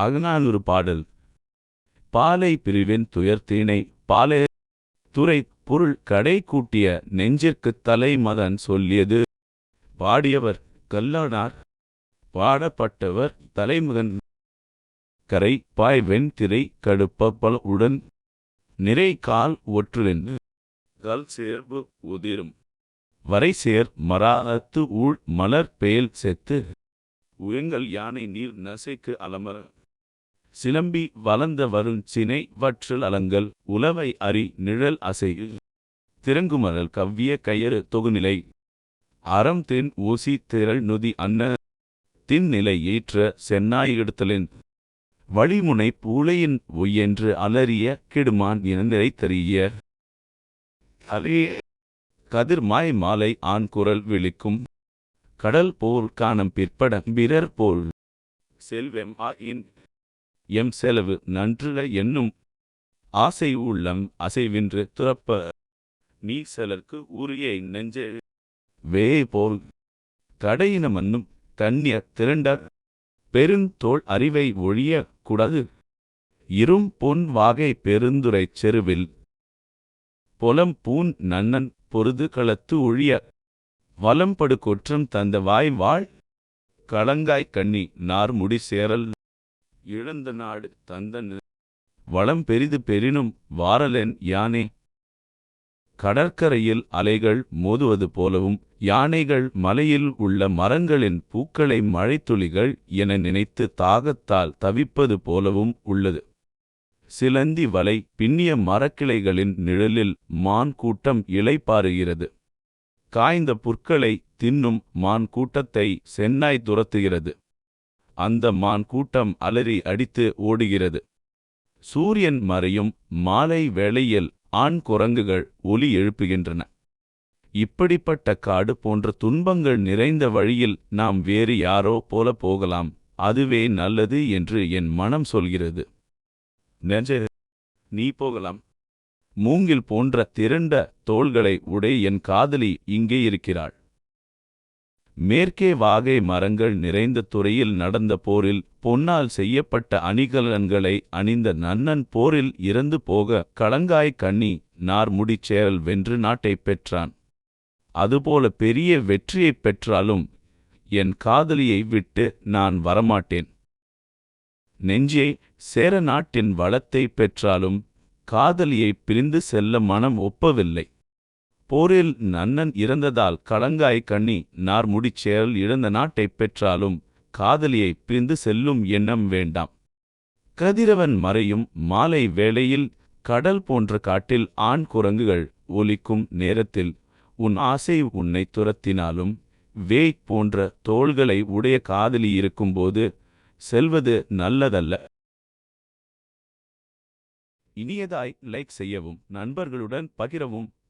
அகநானூறு பாடல். பாலை பிரிவின் துயர்த்தீனை பாலே துறை பொருள் கடை கூட்டிய நெஞ்சிற்குத் தலைமகன் சொல்லியது. பாடியவர் கல்லானார் பாடப்பட்டவர் தலைமகன். கரை பாய் வெண்திரை பல உடன் நிறை கால் ஒற்றுலென்று கல் சேர்வு உதிரும். வரை சேர் மராத்து ஊழ் மலர் பெயல் செத்து உயங்கள் யானை நீர் நசைக்கு அலமர சிலம்பி வளர்ந்த வருண் சினை வற்றல் அலங்கல் உலவை அரி நிழல் அசையு திறங்குமரல் கவ்விய கயறு தொகுநிலை அறம் தென் ஊசி திரள் நுதி அன்ன தின்னிலை ஏற்ற சென்னாய் எடுத்தலின் வழிமுனை பூளையின் ஒய்யென்று அலறிய கெடுமான் இனநிலை தெரிய அலே கதிர் மாய் மாலை ஆண் குரல் விழிக்கும் கடல் போல் காணம் பிற்பட பிறர் போல் செல்வெம் ஆயின் எம் செலவு நன்றுல என்னும் ஆசை உள்ளம் அசைவின்று துறப்ப நீ செலர்க்கு உரிய நெஞ்சு வே போல் கடையின மன்னும் தண்ணியர் திரண்ட பெருந்தோள் அறிவை ஒழிய கூடாது. இரும் பொன் வாகை பெருந்துரைச் செருவில் பொலம் பூன் நன்னன் பொருது களத்து ஒழிய வலம்படு குற்றம் தந்த வாய் வாழ் களங்காய் கண்ணி நார் முடி சேரல் இழந்த நாடு தந்தன். வளம் பெரிது பெரினும் வாரலென் யானே. கடற்கரையில் அலைகள் மோதுவது போலவும் யானைகள் மலையில் உள்ள மரங்களின் பூக்களை மழைத்துளிகள் என நினைத்து தாகத்தால் தவிப்பது போலவும் உள்ளது. சிலந்தி வலை பின்னிய மரக்கிளைகளின் நிழலில் மான் கூட்டம் இளைப்பாறுகிறது. காய்ந்த புற்களை தின்னும் மான் கூட்டத்தை சென்னாய் துரத்துகிறது. அந்த மான் கூட்டம் அலறி அடித்து ஓடுகிறது. சூரியன் மறையும் மாலை வேளையில் ஆண் குரங்குகள் ஒலி எழுப்புகின்றன. இப்படிப்பட்ட காடு போன்ற துன்பங்கள் நிறைந்த வழியில் நாம் வேறு யாரோ போல போகலாம் அதுவே நல்லது என்று என் மனம் சொல்கிறது. நெஞ்சே நீ போகலாம். மூங்கில் போன்ற திரண்ட தோள்களை உடைய என் காதலி இங்கே இருக்கிறாள். மேற்கே வாகை மரங்கள் நிறைந்த துறையில் நடந்த போரில் பொன்னால் செய்யப்பட்ட அணிகலன்களை அணிந்த நன்னன் போரில் இறந்து போக களங்காய் கண்ணி நார்முடிச்சேரல் வென்று நாட்டைப் பெற்றான். அதுபோல பெரிய வெற்றியைப் பெற்றாலும் என் காதலியை விட்டு நான் வரமாட்டேன். நெஞ்சே சேர நாட்டின் வளத்தை பெற்றாலும் காதலியை பிரிந்து செல்ல மனம் ஒப்பவில்லை. போரில் நன்னன் இறந்ததால் களங்காய் கண்ணி நார் முடிச்சேரல் இழந்த நாட்டைப் பெற்றாலும் காதலியை பிரிந்து செல்லும் எண்ணம் வேண்டாம். கதிரவன் மறையும் மாலை வேளையில் கடல் போன்ற காட்டில் ஆண் குரங்குகள் ஒலிக்கும் நேரத்தில் உன் ஆசை உன்னை துரத்தினாலும் வேய் போன்ற தோள்களை உடைய காதலி இருக்கும்போது செல்வது நல்லதல்ல. இனியதாய் லைக் செய்யவும் நண்பர்களுடன் பகிரவும்.